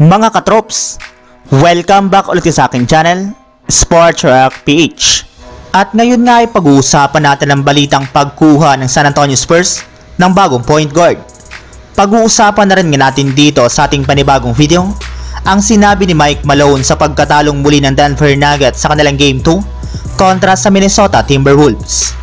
Mga katrops, welcome back ulit sa aking channel, Sports Rock PH. At ngayon nga ay pag-uusapan natin ang balitang pagkuha ng San Antonio Spurs ng bagong point guard. Pag-uusapan na rin nga natin dito sa ating panibagong video ang sinabi ni Mike Malone sa pagkatalong muli ng Denver Nuggets sa kanilang Game 2 kontra sa Minnesota Timberwolves.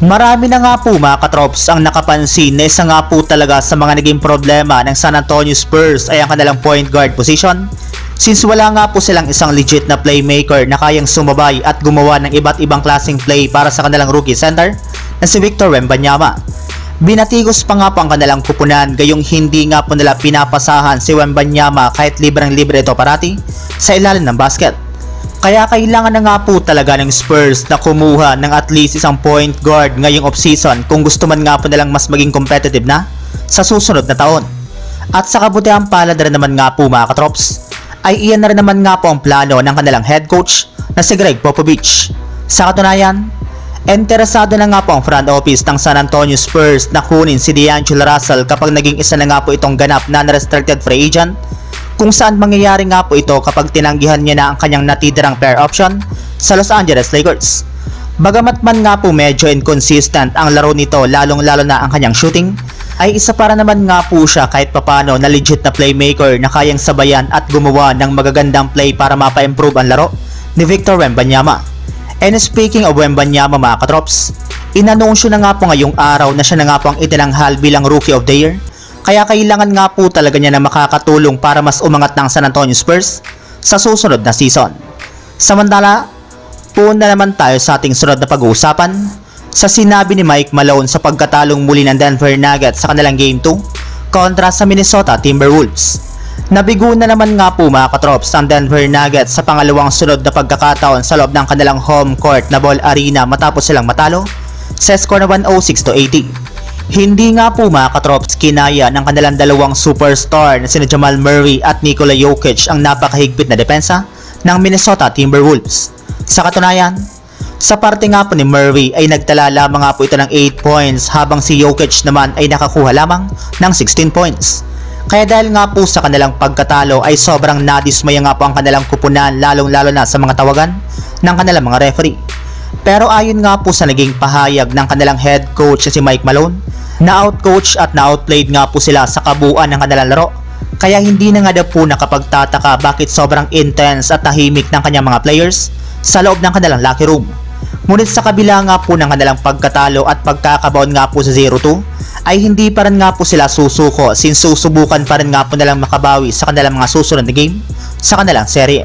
Marami na nga po mga katrops ang nakapansin na isa nga po talaga sa mga naging problema ng San Antonio Spurs ay ang kanilang point guard position since wala nga po silang isang legit na playmaker na kayang sumabay at gumawa ng iba't ibang klaseng play para sa kanilang rookie center na si Victor Wembanyama. Binatigos pa nga po ang kanilang kupunan gayong hindi nga po nila pinapasahan si Wembanyama kahit libreng libre ito parati sa ilalim ng basket. Kaya kailangan na nga po talaga ng Spurs na kumuha ng at least isang point guard ngayong offseason kung gusto man nga po nilang mas maging competitive na sa susunod na taon. At sa kabutihang palad rin naman nga po mga katrops, ay iyan na rin naman nga po ang plano ng kanilang head coach na si Greg Popovich. Sa katunayan, interesado na nga po ang front office ng San Antonio Spurs na kunin si D'Angelo Russell kapag naging isa na nga po itong ganap na unrestricted free agent kung saan mangyayari nga po ito kapag tinanggihan niya na ang kanyang natitirang pair option sa Los Angeles Lakers. Bagamat man nga po medyo inconsistent ang laro nito lalong lalo na ang kanyang shooting, ay isa para naman nga po siya kahit papano na legit na playmaker na kayang sabayan at gumawa ng magagandang play para mapa-improve ang laro ni Victor Wembanyama. And speaking of Wembanyama mga katrops, inanunsyo na nga po ngayong araw na siya na nga po ang itinanghal bilang Rookie of the Year kaya kailangan nga po talaga niya na makakatulong para mas umangat ng San Antonio Spurs sa susunod na season. Samantala, puna naman tayo sa ating sunod na pag-uusapan sa sinabi ni Mike Malone sa pagkatalong muli ng Denver Nuggets sa kanilang Game 2 kontra sa Minnesota Timberwolves. Nabigo na naman nga po mga katrops ang Denver Nuggets sa pangalawang sunod na pagkakataon sa loob ng kanilang home court na ball arena matapos silang matalo sa score na 106 to 80. Hindi nga po mga katrops kinaya ng kanilang dalawang superstar na sina Jamal Murray at Nikola Jokic ang napakahigpit na depensa ng Minnesota Timberwolves. Sa katunayan, sa parte nga po ni Murray ay nagtala lamang nga po ito ng 8 points habang si Jokic naman ay nakakuha lamang ng 16 points. Kaya dahil nga po sa kanilang pagkatalo ay sobrang nadismaya nga po ang kanilang kupunan lalong lalo na sa mga tawagan ng kanilang mga referee. Pero ayon nga po sa naging pahayag ng kanilang head coach na si Mike Malone, na outcoach at na outplayed nga po sila sa kabuuan ng kanilang laro. Kaya hindi na nga daw po nakapagtataka bakit sobrang intense at tahimik ng kanyang mga players sa loob ng kanilang locker room. Ngunit sa kabila nga po ng kanilang pagkatalo at pagkakabaon nga po sa 0-2, ay hindi pa rin nga po sila susuko since susubukan pa rin nga po nilang makabawi sa kanilang mga susunod na game sa kanilang serye.